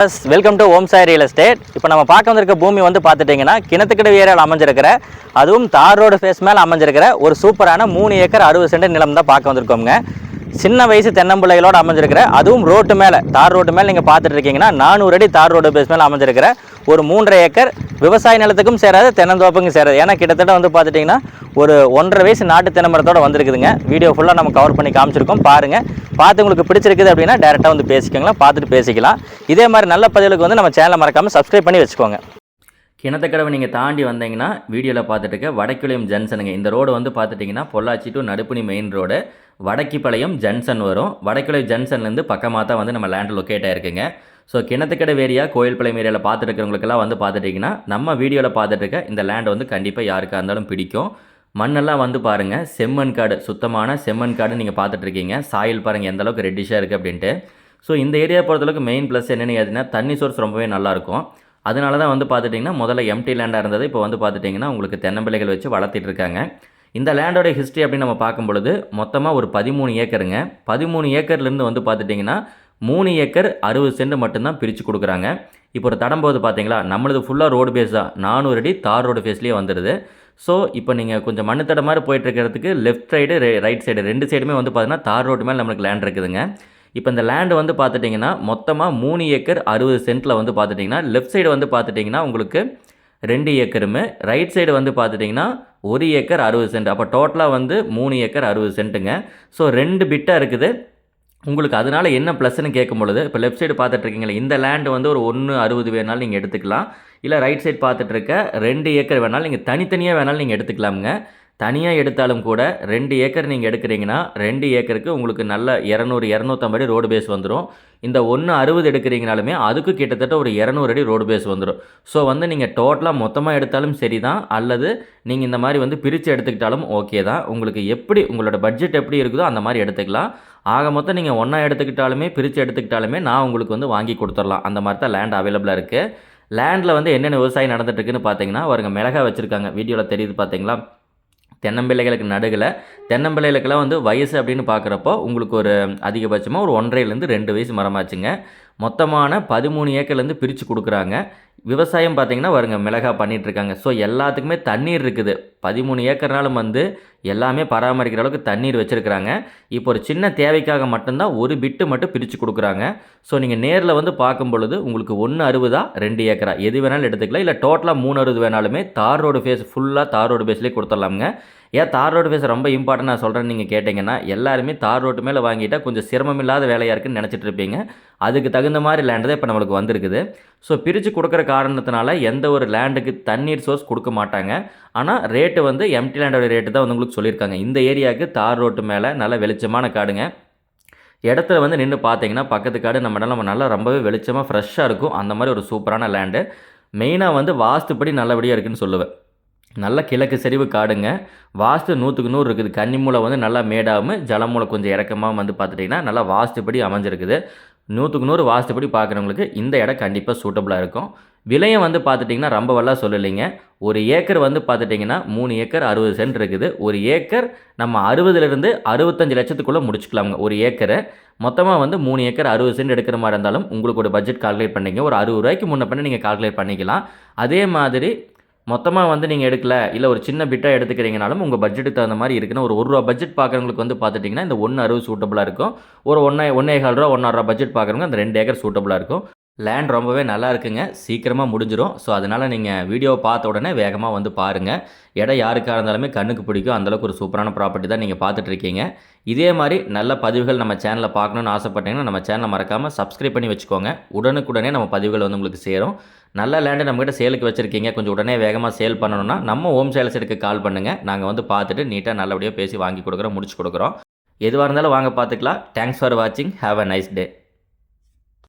Yes welcome to Om Sai real estate இப்போ நம்ம பார்க்க வந்திருக்க பூமி வந்து பார்த்துட்டிங்கன்னா கிணத்துக்கிட்ட ஏரியாவில் அமைஞ்சிருக்கிற அதுவும் தார் ரோடு ஃபேஸ் மேலே அமைஞ்சிருக்கிற ஒரு சூப்பரான மூணு ஏக்கர் அறுபது சென்ட் நிலம் தான் பார்க்க வந்திருக்கோங்க சின்ன வயசு தென்னம்பிள்ளைகளோட அமைஞ்சிருக்கிற அதுவும் ரோட்டு மேலே தார் ரோட்டு மேலே நீங்கள் பார்த்துட்டு இருக்கீங்கன்னா நானூறு அடி தார் ரோடு பேஸ் மேலே அமைஞ்சிருக்கிற ஒரு மூன்றரை ஏக்கர் விவசாய நிலத்துக்கும் சேராது தென்னந்தோப்புக்கும் சேராது. ஏன்னா கிட்டத்தட்ட வந்து பார்த்துட்டிங்கன்னா ஒரு ஒன்றரை வயசு நாட்டு தென்னமரத்தோடு வந்திருக்குதுங்க. வீடியோ ஃபுல்லாக நம்ம கவர் பண்ணி காமிச்சிருக்கோம். பாருங்கள் பார்த்து உங்களுக்கு பிடிச்சிருக்குது அப்படின்னா டேரெக்டாக வந்து பேசிக்கோங்களேன் பார்த்துட்டு பேசிக்கலாம். இதே மாதிரி நல்ல பதிவுகளுக்கு வந்து நம்ம சேனலை மறக்காமல் சப்ஸ்கிரைப் பண்ணி வச்சுக்கோங்க. கிணத்துக்கடவை நீங்கள் தாண்டி வந்தீங்கன்னா வீடியோவில் பார்த்துட்டு இருக்க வடக்குளையம் ஜங்ஷனுங்க இந்த ரோடு வந்து பார்த்துட்டிங்கன்னா Pollachi to Nadupuni main road Vadakkipalayam junction வரும். வடக்குளையம் ஜங்ஷன்லேருந்து பக்கமாக தான் வந்து நம்ம லேண்ட் லொக்கேட் ஆகிருக்குங்க ஸோ கிணத்துக்கடை ஏரியா கோயில்பாளையம் ஏரியாவில் பார்த்துட்டு இருக்கிறவங்களுக்கெல்லாம் வந்து பார்த்துட்டிங்கன்னா நம்ம வீடியோவில் பார்த்துட்டு இருக்க இந்த லேண்ட் வந்து கண்டிப்பாக யாருக்காக இருந்தாலும் பிடிக்கும். மண்ணெல்லாம் வந்து பாருங்கள் செம்மண் காடு சுத்தமான செம்மண் காடு நீங்கள் பார்த்துட்ருக்கீங்க சாயில் பாருங்கள் எந்த அளவுக்கு ரெட்டிஷாக இருக்குது அப்படின்ட்டு. ஸோ இந்த ஏரியா பொறுத்தளவுக்கு மெயின் ப்ளஸ் என்னென்னு கேட்டிங்கன்னா தண்ணி சோர்ஸ் ரொம்பவே நல்லாயிருக்கும். அதனால தான் வந்து பார்த்துட்டிங்கன்னா முதல்ல எம்டி லேண்டாக இருந்தது. இப்போ வந்து பார்த்துட்டிங்கன்னா உங்களுக்கு தென்னம்பிள்ளைகள் வச்சு வளர்த்திட்டு இருக்காங்க. இந்த லேண்டோட ஹிஸ்ட்ரி அப்படின்னு நம்ம பார்க்கும் பொழுது மொத்தமாக ஒரு பதிமூணு ஏக்கருங்க. பதிமூணு ஏக்கர்லேருந்து வந்து பார்த்துட்டிங்கன்னா மூணு ஏக்கர் அறுபது சென்ட் மட்டும்தான் பிரித்து கொடுக்குறாங்க. இப்போ ஒரு தடம் போது பார்த்தீங்களா? நம்மளது ஃபுல்லாக ரோடு பேஸ் தான். நானூறு அடி தார் ரோடு ஃபேஸ்லேயே வந்துடுது ஸோ இப்போ நீங்கள் கொஞ்சம் மண்ணு தட மாதிரி போயிட்டு இருக்கிறதுக்கு லெஃப்ட் சைடு ரைட் சைடு ரெண்டு சைடுமே வந்து பார்த்தீங்கன்னா தார் ரோடு மேலே நம்மளுக்கு லேண்ட் இருக்குதுங்க. இப்போ இந்த லேண்டு வந்து பார்த்துட்டிங்கன்னா மொத்தமாக மூணு ஏக்கர் அறுபது சென்ட்டில் வந்து பார்த்துட்டிங்கன்னா லெஃப்ட் சைடு வந்து பார்த்துட்டிங்கன்னா உங்களுக்கு ரெண்டு ஏக்கருமே ரைட் சைடு வந்து பார்த்துட்டிங்கன்னா ஒரு ஏக்கர் அறுபது சென்ட். அப்போ டோட்டலாக வந்து மூணு ஏக்கர் அறுபது சென்ட்டுங்க. ஸோ ரெண்டு பிட்டாக இருக்குது. உங்களுக்கு அதனால் என்ன ப்ளஸ்ன்னு கேட்கும் பொழுது இப்போ லெஃப்ட் சைடு பார்த்துட்ருக்கீங்களா இந்த லேண்டு வந்து ஒரு ஒன்று அறுபது வேணாலும் நீங்கள் எடுத்துக்கலாம். இல்லை ரைட் சைடு பார்த்துட்ருக்க ரெண்டு ஏக்கர் வேணாலும் நீங்கள் தனித்தனியாக வேணாலும் நீங்கள் எடுத்துக்கலாமுங்க. தனியாக எடுத்தாலும் கூட ரெண்டு ஏக்கர் நீங்கள் எடுக்கிறீங்கன்னா ரெண்டு ஏக்கருக்கு உங்களுக்கு நல்ல இரநூறு இரநூத்தம்பது ரோடு பேஸ் வந்துடும் இந்த ஒன்று அறுபது எடுக்கிறீங்கனாலுமே அதுக்கு கிட்டத்தட்ட ஒரு இரநூறு அடி ரோடு பேஸ் வந்துடும் ஸோ வந்து நீங்கள் டோட்டலாக மொத்தமாக எடுத்தாலும் சரி தான் அல்லது நீங்கள் இந்த மாதிரி வந்து பிரித்து எடுத்துக்கிட்டாலும் ஓகே தான். உங்களுக்கு எப்படி உங்களோட பட்ஜெட் எப்படி இருக்குதோ அந்த மாதிரி எடுத்துக்கலாம். ஆக மொத்தம் நீங்கள் ஒன்றா எடுத்துக்கிட்டாலுமே பிரித்து எடுத்துக்கிட்டாலுமே நான் உங்களுக்கு வந்து வாங்கி கொடுத்துடலாம் அந்த மாதிரி தான் லேண்ட் அவைலபிளாக இருக்குது லேண்டில் வந்து என்னென்ன விவசாயம் நடந்துட்டுருக்குன்னு பார்த்தீங்கன்னா அவருங்க மிளகா வச்சுருக்காங்க. வீடியோவில் தெரியுது பார்த்தீங்களா தென்னம்பிள்ளைகளுக்கு நடுவில் தென்னம்பிள்ளைகளுக்கெல்லாம் வந்து வயசு அப்படின்னு பார்க்குறப்போ உங்களுக்கு ஒரு அதிகபட்சமாக ஒரு ஒன்றரைலேருந்து ரெண்டு வயசு மரமாச்சுங்க. மொத்தமான பதிமூணு ஏக்கர்லேருந்து பிரித்து கொடுக்குறாங்க. விவசாயம் பார்த்திங்கன்னா வருங்க மிளகா பண்ணிகிட்ருக்காங்க ஸோ எல்லாத்துக்குமே தண்ணீர் இருக்குது. பதிமூணு ஏக்கர்னாலும் வந்து எல்லாமே பராமரிக்கிற அளவுக்கு தண்ணீர் வச்சுருக்குறாங்க. இப்போ ஒரு சின்ன தேவைக்காக மட்டும்தான் ஒரு பிட்டு மட்டும் பிரித்து கொடுக்குறாங்க. ஸோ நீங்கள் நேரில் வந்து பார்க்கும் பொழுது உங்களுக்கு ஒன்று அறுபதா ரெண்டு ஏக்கரா? எது வேணாலும் எடுத்துக்கலாம். இல்லை டோட்டலாக மூணு அறுபது வேணாலுமே தார் ரோடு ஃபேஸ் ஃபுல்லாக தார் ரோடு ஃபேஸ்லேயே கொடுத்துடலாமுங்க ஏன் தார் ரோடு ஃபேஸ் ரொம்ப இம்பார்ட்டன் நான் சொல்கிறேன்னு நீங்கள் கேட்டிங்கன்னா எல்லாருமே தார் ரோட்டு மேலே வாங்கிட்டால் கொஞ்சம் சிரமம் இல்லாத வேலையாக இருக்குன்னு நினச்சிட்டு இருப்பீங்க. அதுக்கு தகுந்த மாதிரி லேண்டு தான் இப்போ நம்மளுக்கு வந்திருக்குது. ஸோ பிரித்து கொடுக்குற காரணத்தினால எந்த ஒரு லேண்டுக்கு தண்ணீர் சோர்ஸ் கொடுக்க மாட்டாங்க. ஆனால் ரேட்டு வந்து எம்டி லேண்டோட ரேட்டு தான் வந்து உங்களுக்கு சொல்லியிருக்காங்க. இந்த ஏரியாவுக்கு தார் ரோட்டு மேலே நல்ல வெளிச்சமான காடுங்க. இடத்துல வந்து நின்று பார்த்தீங்கன்னா பக்கத்து காடு நம்ம நம்ம நல்லா ரொம்பவே வெளிச்சமாக ஃப்ரெஷ்ஷாக இருக்கும். அந்த மாதிரி ஒரு சூப்பரான லேண்டு மெயினாக வந்து வாஸ்துப்படி நல்லபடியாக இருக்குதுன்னு சொல்லுவேன். நல்ல கிழக்கு சரிவு காடுங்க. வாஸ்து நூற்றுக்கு நூறு இருக்குது. கன்னிமூலை வந்து நல்லா மேடாகவும் ஜலமூலை கொஞ்சம் இறக்கமாக வந்து பார்த்துட்டிங்கன்னா நல்லா வாஸ்துப்படி அமைஞ்சிருக்குது. நூற்றுக்கு நூறு வாஸ்துப்படி பார்க்குறவங்களுக்கு இந்த இடம் கண்டிப்பாக சூட்டபுளாக இருக்கும். விலையும் வந்து பார்த்துட்டிங்கன்னா ரொம்ப வல்லாக சொல்லலைங்க. ஒரு ஏக்கர் வந்து பார்த்துட்டிங்கன்னா மூணு ஏக்கர் அறுபது சென்ட் இருக்குது. ஒரு ஏக்கர் நம்ம அறுபதுலேருந்து அறுபத்தஞ்சு லட்சத்துக்குள்ளே முடிச்சுக்கலாமுங்க. ஒரு ஏக்கரை. மொத்தமாக வந்து மூணு ஏக்கர் அறுபது சென்ட் எடுக்கிற மாதிரி இருந்தாலும் உங்களுக்கு ஒரு பட்ஜெட் கால்குலேட் பண்ணிங்க ஒரு அறுபது ரூபாய்க்கு முன்ன பண்ணி நீங்கள் கால்குலேட் பண்ணிக்கலாம். அதே மாதிரி மொத்தமாக வந்து நீங்கள் எடுக்கல இல்லை ஒரு சின்ன பிட்டாக எடுத்துக்கிறீங்கனாலும் உங்கள் பட்ஜெட்டுக்கு தகுந்த மாதிரி இருக்குன்னா ஒரு ஒரு ரூபா பட்ஜெட் பார்க்குறவங்களுக்கு வந்து பார்த்துட்டிங்கன்னா இந்த ஒன்று அறுபது சூட்டபுளாக இருக்கும். ஒரு ஒன்றே ஒன்றே கால் ரூபா ஒன்றரை ரூபா பட்ஜெட் பார்க்குறவங்க அந்த ரெண்டு ஏக்கர் சூட்டபுளாக இருக்கும். லேண்ட் ரொம்பவே நல்லா இருக்குங்க. சீக்கிரமாக முடிஞ்சிடும் ஸோ அதனால் நீங்கள் வீடியோவை பார்த்த உடனே வேகமாக வந்து பாருங்கள் இடம் யாருக்காக இருந்தாலுமே கண்ணுக்கு பிடிக்கும். அந்தளவுக்கு ஒரு சூப்பரான ப்ராப்பர்ட்டி தான் நீங்கள் பார்த்துட்ருக்கீங்க இதே மாதிரி நல்ல பதிவுகள் நம்ம சேனலில் பார்க்கணுன்னு ஆசைப்பட்டீங்கன்னா நம்ம சேனலை மறக்காமல் சப்ஸ்கிரைப் பண்ணி வச்சுக்கோங்க. உடனுக்குடனே நம்ம பதிவுகள் வந்து உங்களுக்கு சேரும். நல்ல லேண்டு நம்மகிட்ட சேலுக்கு வச்சுருக்கீங்க. கொஞ்சம் உடனே வேகமாக சேல் பண்ணணும்னா நம்ம ஹோம் சேல்ஸ் எடுக்க கால் பண்ணுங்கள் நாங்கள் வந்து பார்த்துட்டு நீட்டாக நல்லபடியாக பேசி வாங்கி கொடுக்குறோம் முடிச்சு கொடுக்குறோம். எதுவாக இருந்தாலும் வாங்க பார்த்துக்கலாம். தேங்க்ஸ் ஃபார் வாட்சிங் ஹாவ் அ நைஸ் டே